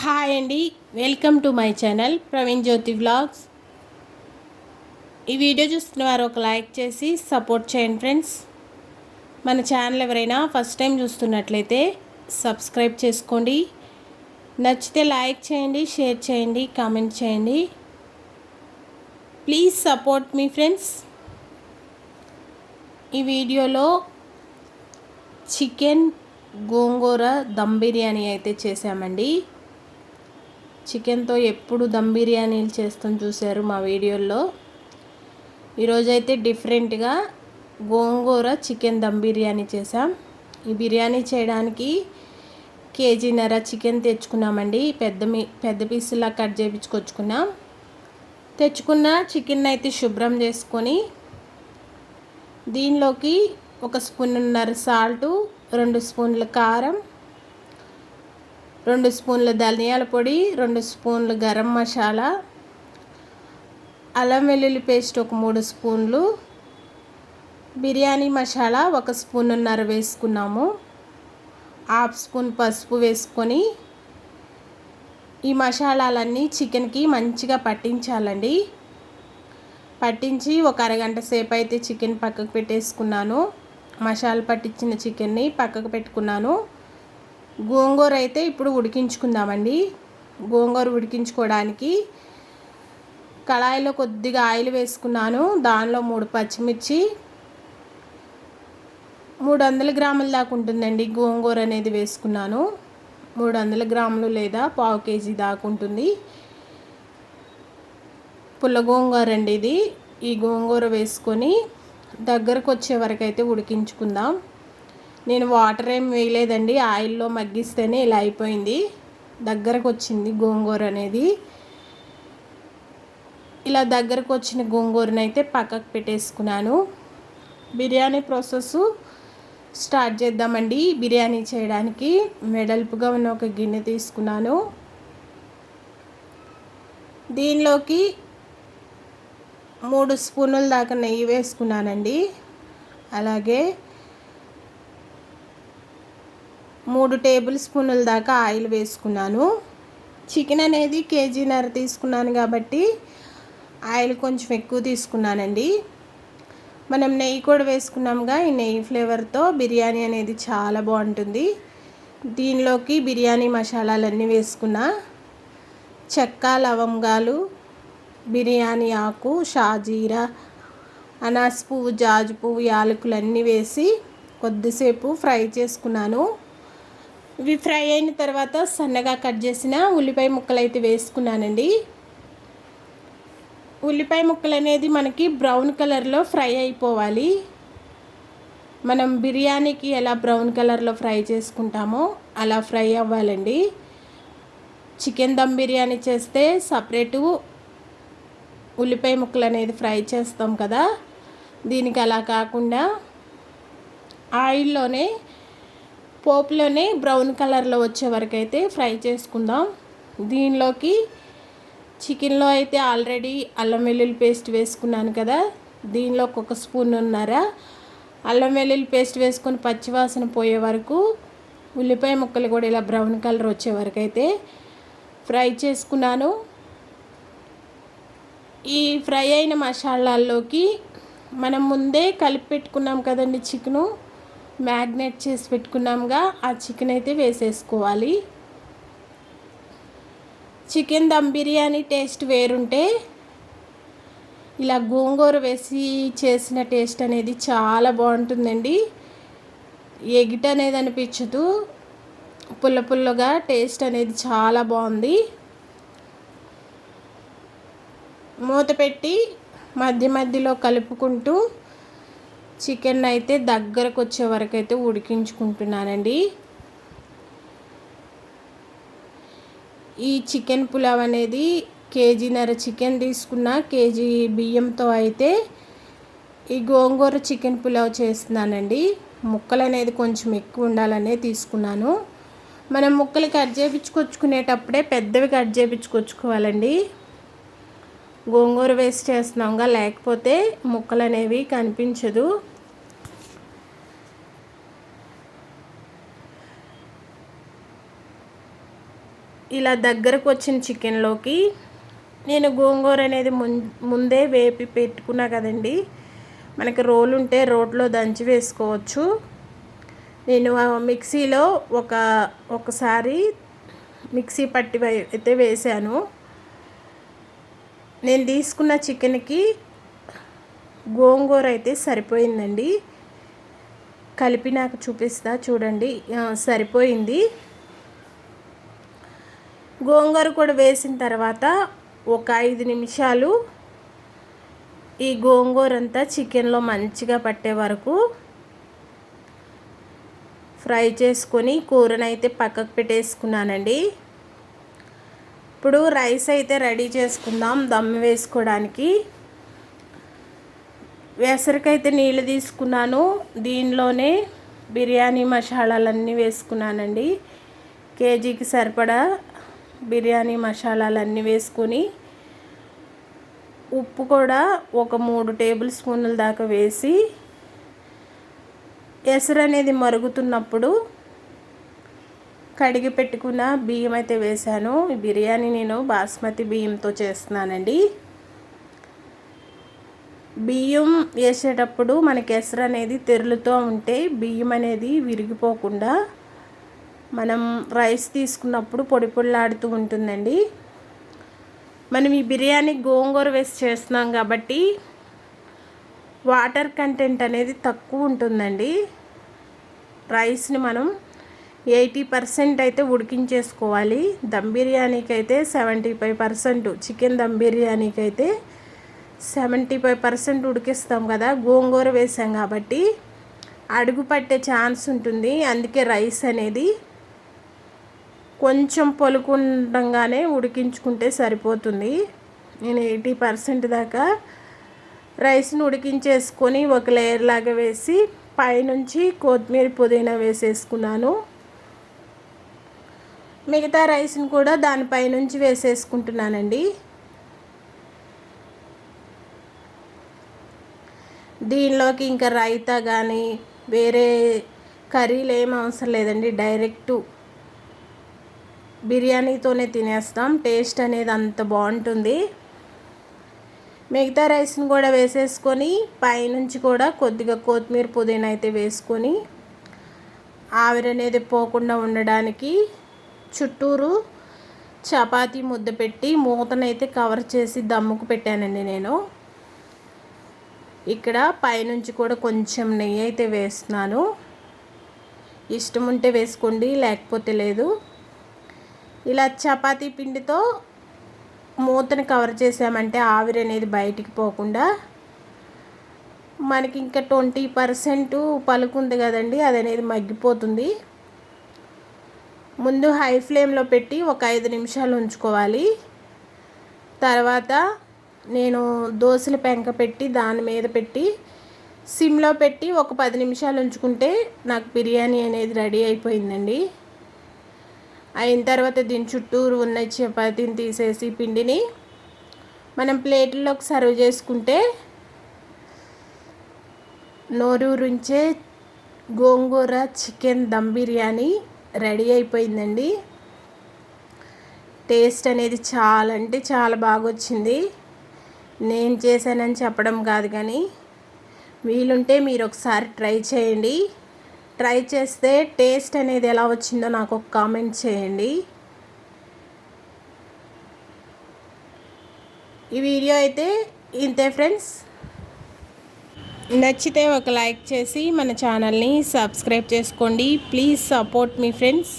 Hi అండి welcome to my channel Praveen Jyothi vlogs. ఈ video చూస్తున్న వారు ఒక లైక్ చేసి సపోర్ట్ చేయండి ఫ్రెండ్స్. మన ఛానల్ ఎవరైనా ఫస్ట్ టైం చూస్తున్నట్లయితే సబ్స్క్రైబ్ చేసుకోండి. నచ్చితే లైక్ చేయండి షేర్ చేయండి కామెంట్ చేయండి. ప్లీజ్ సపోర్ట్ మీ ఫ్రెండ్స్. ఈ వీడియోలో చికెన్ గోంగూర దమ్ బిర్యానీ అయితే చేసామండి చికెన్తో ఎప్పుడు దమ్ బిర్యానీలు చేస్తాం చూశారు మా వీడియోల్లో ఈరోజైతే డిఫరెంట్గా గోంగూర చికెన్ దమ్ బిర్యానీ చేసాం ఈ బిర్యానీ చేయడానికి కేజీన్నర చికెన్ తెచ్చుకున్నామండి. పెద్ద మీ పెద్ద పీసులా కట్ చేయించుకొచ్చుకున్నాం తెచ్చుకున్న చికెన్ అయితే శుభ్రం చేసుకొని దీనిలోకి ఒక స్పూన్నర సాల్టు రెండు స్పూన్ల కారం రెండు స్పూన్ల ధనియాల పొడి రెండు స్పూన్లు గరం మసాలా అల్లం వెల్లుల్లి పేస్ట్ ఒక మూడు స్పూన్లు బిర్యానీ మసాలా ఒక స్పూన్న్నర వేసుకున్నాము. హాఫ్ స్పూన్ పసుపు వేసుకొని ఈ మసాలాలన్నీ చికెన్కి మంచిగా పట్టించాలండి. పట్టించి ఒక అరగంట సేపు అయితే చికెన్ పక్కకు పెట్టేసుకున్నాను. మసాలా పట్టించిన చికెన్ని పక్కకు పెట్టుకున్నాను. గోంగూర అయితే ఇప్పుడు ఉడికించుకుందామండి. గోంగూర ఉడికించుకోవడానికి కళాయిలో కొద్దిగా ఆయిల్ వేసుకున్నాను. దానిలో మూడు పచ్చిమిర్చి మూడు వందల గ్రాముల దాకా ఉంటుందండి గోంగూర అనేది వేసుకున్నాను. మూడు వందల గ్రాములు లేదా పావు కేజీ దాకా ఉంటుంది. పుల్ల గోంగూర అండి ఇది. ఈ గోంగూర వేసుకొని దగ్గరకు వచ్చే వరకు అయితే ఉడికించుకుందాం. నేను వాటర్ ఏం వేయలేదండి. ఆయిల్లో మగ్గిస్తేనే ఇలా అయిపోయింది. దగ్గరకు వచ్చింది గోంగూర అనేది. ఇలా దగ్గరకు వచ్చిన గోంగూరను అయితే పక్కకు పెట్టేసుకున్నాను. బిర్యానీ ప్రాసెస్ స్టార్ట్ చేద్దామండి. బిర్యానీ చేయడానికి వెడల్పుగా ఉన్న ఒక గిన్నె తీసుకున్నాను. దీనిలోకి మూడు స్పూనుల దాకా నెయ్యి వేసుకున్నానండి. అలాగే మూడు టేబుల్ స్పూన్ల దాకా ఆయిల్ వేసుకున్నాను. చికెన్ అనేది కేజీన్నర తీసుకున్నాను కాబట్టి ఆయిల్ కొంచెం ఎక్కువ తీసుకున్నానండి. మనం నెయ్యి కూడా వేసుకున్నాముగా ఈ నెయ్యి ఫ్లేవర్తో బిర్యానీ అనేది చాలా బాగుంటుంది. దీనిలోకి బిర్యానీ మసాలాలన్నీ వేసుకున్నా చెక్క లవంగాలు బిర్యానీ ఆకు షాజీరా అనాస్ పువ్వు జాజు పువ్వు యాలకులు అన్నీ వేసి కొద్దిసేపు ఫ్రై చేసుకున్నాను. ఇవి ఫ్రై అయిన తర్వాత సన్నగా కట్ చేసిన ఉల్లిపాయ ముక్కలు అయితే వేసుకున్నానండి. ఉల్లిపాయ ముక్కలు అనేది మనకి బ్రౌన్ కలర్లో ఫ్రై అయిపోవాలి. మనం బిర్యానీకి ఎలా బ్రౌన్ కలర్లో ఫ్రై చేసుకుంటామో అలా ఫ్రై అవ్వాలండి. చికెన్ దమ్ బిర్యానీ చేస్తే సపరేటు ఉల్లిపాయ ముక్కలు అనేది ఫ్రై చేస్తాం కదా. దీనికి అలా కాకుండా ఆయిల్లోనే పోపులోనే బ్రౌన్ కలర్లో వచ్చే వరకు అయితే ఫ్రై చేసుకుందాం. దీనిలోకి చికెన్లో అయితే ఆల్రెడీ అల్లం వెల్లుల్లి పేస్ట్ వేసుకున్నాను కదా. దీనిలో ఒక స్పూన్ ఉన్నారా అల్లం వెల్లుల్లి పేస్ట్ వేసుకొని పచ్చివాసన పోయే వరకు ఉల్లిపాయ ముక్కలు కూడా ఇలా బ్రౌన్ కలర్ వచ్చే వరకు అయితే ఫ్రై చేసుకున్నాను. ఈ ఫ్రై అయిన మసాలాల్లోకి మనం ముందే కలిపి పెట్టుకున్నాం కదండి చికెను. మ్యాగ్నేట్ చేసి పెట్టుకున్నాముగా ఆ చికెన్ అయితే వేసేసుకోవాలి. చికెన్ దమ్ బిర్యానీ టేస్ట్ వేరుంటే ఇలా గోంగూర వేసి చేసిన టేస్ట్ అనేది చాలా బాగుంటుందండి. ఎగిట్ అనేది అనిపించదు పుల్ల పుల్లగా టేస్ట్ అనేది చాలా బాగుంది. మూత పెట్టి మధ్య మధ్యలో కలుపుకుంటూ చికెన్ అయితే దగ్గరకు వచ్చే వరకు అయితే ఉడికించుకుంటున్నానండి. ఈ చికెన్ పులావ్ అనేది కేజీన్నర చికెన్ తీసుకున్న కేజీ బియ్యంతో అయితే ఈ గోంగూర చికెన్ పులావ్ చేస్తున్నానండి. ముక్కలు అనేది కొంచెం ఎక్కువ ఉండాలనే తీసుకున్నాను. మనం ముక్కలు కట్ చేయించుకొచ్చుకునేటప్పుడే పెద్దవి కట్ చేయించుకొచ్చుకోవాలండి గోంగూర వేసి చేస్తున్నాంగా లేకపోతే ముక్కలు అనేవి కనిపించదు. ఇలా దగ్గరకు వచ్చిన చికెన్లోకి నేను గోంగూర అనేది ముందే వేపి పెట్టుకున్నా కదండి. మనకి రోలు ఉంటే రోట్లో దంచి వేసుకోవచ్చు. నేను మిక్సీలో ఒక ఒకసారి మిక్సీ పట్టి అయితే వేసాను. నేను తీసుకున్న చికెన్కి గోంగూర అయితే సరిపోయిందండి. కలిపి నాకు చూపిస్తా చూడండి. సరిపోయింది. గోంగూర కూడా వేసిన తర్వాత ఒక ఐదు నిమిషాలు ఈ గోంగూర అంతా చికెన్లో మంచిగా పట్టే వరకు ఫ్రై చేసుకొని కూరనైతే పక్కకు పెట్టేసుకున్నానండి. ఇప్పుడు రైస్ అయితే రెడీ చేసుకుందాం దమ్ వేసుకోవడానికి. వేసరికైతే నీళ్ళు తీసుకున్నాను. దీనిలోనే బిర్యానీ మసాలాలన్నీ వేసుకున్నానండి. కేజీకి సరిపడా బిర్యానీ మసాలాలన్నీ వేసుకొని ఉప్పు కూడా ఒక మూడు టేబుల్ స్పూన్ల దాకా వేసి ఎసరు అనేది మరుగుతున్నప్పుడు కడిగి పెట్టుకున్న బియ్యం అయితే వేశాను. ఈ బిర్యానీ నేను బాస్మతి బియ్యంతో చేస్తున్నానండి. బియ్యం వేసేటప్పుడు మనకి ఎసరు అనేది తెరులుతూ ఉంటే బియ్యం అనేది విరిగిపోకుండా మనం రైస్ తీసుకున్నప్పుడు పొడి పొడిలాడుతూ ఉంటుందండి. మనం ఈ బిర్యానీ గోంగూర వేసి చేస్తున్నాం కాబట్టి వాటర్ కంటెంట్ అనేది తక్కువ ఉంటుందండి. రైస్ని మనం ఎయిటీ పర్సెంట్ అయితే ఉడికించేసుకోవాలి. దమ్ బిర్యానీకి అయితే seventy five percent chicken dum బిర్యానీకి అయితే సెవెంటీ ఫైవ్ పర్సెంట్ ఉడికిస్తాం కదా. గోంగూర వేసాం కాబట్టి అడుగు పట్టే ఛాన్స్ ఉంటుంది. అందుకే రైస్ అనేది కొంచెం పొలుకుండగానే ఉడికించుకుంటే సరిపోతుంది. నేను ఎయిటీ పర్సెంట్ దాకా రైస్ని ఉడికించేసుకొని ఒక లేయర్ లాగా వేసి పైనుంచి కొత్తిమీర పుదీనా వేసేసుకున్నాను. మిగతా రైస్ని కూడా దానిపై నుంచి వేసేసుకుంటున్నానండి. దీనిలోకి ఇంకా రైతా కానీ వేరే కర్రీలు ఏం అవసరం లేదండి. డైరెక్ట్ బిర్యానీతోనే తినేస్తాం. టేస్ట్ అనేది అంత బాగుంటుంది. మిగతా రైస్ని కూడా వేసేసుకొని పైనుంచి కూడా కొద్దిగా కొత్తిమీర పుదీనా అయితే వేసుకొని ఆవిరి అనేది పోకుండా ఉండడానికి చుట్టూరు చపాతీ ముద్ద పెట్టి మూతనైతే కవర్ చేసి దమ్ముకు పెట్టానండి నేను. ఇక్కడ పైనుంచి కూడా కొంచెం నెయ్యి అయితే వేస్తున్నాను. ఇష్టం ఉంటే వేసుకోండి లేకపోతే లేదు. ఇలా చపాతీ పిండితో మూతని కవర్ చేసామంటే ఆవిరి అనేది బయటికి పోకుండా మనకి ఇంకా ట్వంటీ పర్సెంట్ పలుకుంది కదండి అది అనేది మగ్గిపోతుంది. ముందు హై ఫ్లేమ్లో పెట్టి ఒక ఐదు నిమిషాలు ఉంచుకోవాలి. తర్వాత నేను దోశల పెంక పెట్టి దాని మీద పెట్టి సిమ్లో పెట్టి ఒక పది నిమిషాలు ఉంచుకుంటే నాకు బిర్యానీ అనేది రెడీ అయిపోయిందండి. అయిన తర్వాత దీని చుట్టూరు ఉన్న చపాతీని తీసేసి పిండిని మనం ప్లేట్లోకి సర్వ్ చేసుకుంటే నోరూరుంచే గోంగూర చికెన్ దమ్ బిర్యానీ రెడీ అయిపోయిందండి. టేస్ట్ అనేది చాలా అంటే చాలా బాగా వచ్చింది నేను చేశానని చెప్పడం కాదు కానీ వీలుంటే మీరు ఒకసారి ట్రై చేయండి. ట్రై చేస్తే టేస్ట్ అనేది ఎలా వచ్చిందో నాకు ఒక కామెంట్ చేయండి. ఈ వీడియో అయితే ఇంతే ఫ్రెండ్స్. నచ్చితే ఒక లైక్ చేసి మన ఛానల్ని సబ్స్క్రైబ్ చేసుకోండి. ప్లీజ్ సపోర్ట్ మీ ఫ్రెండ్స్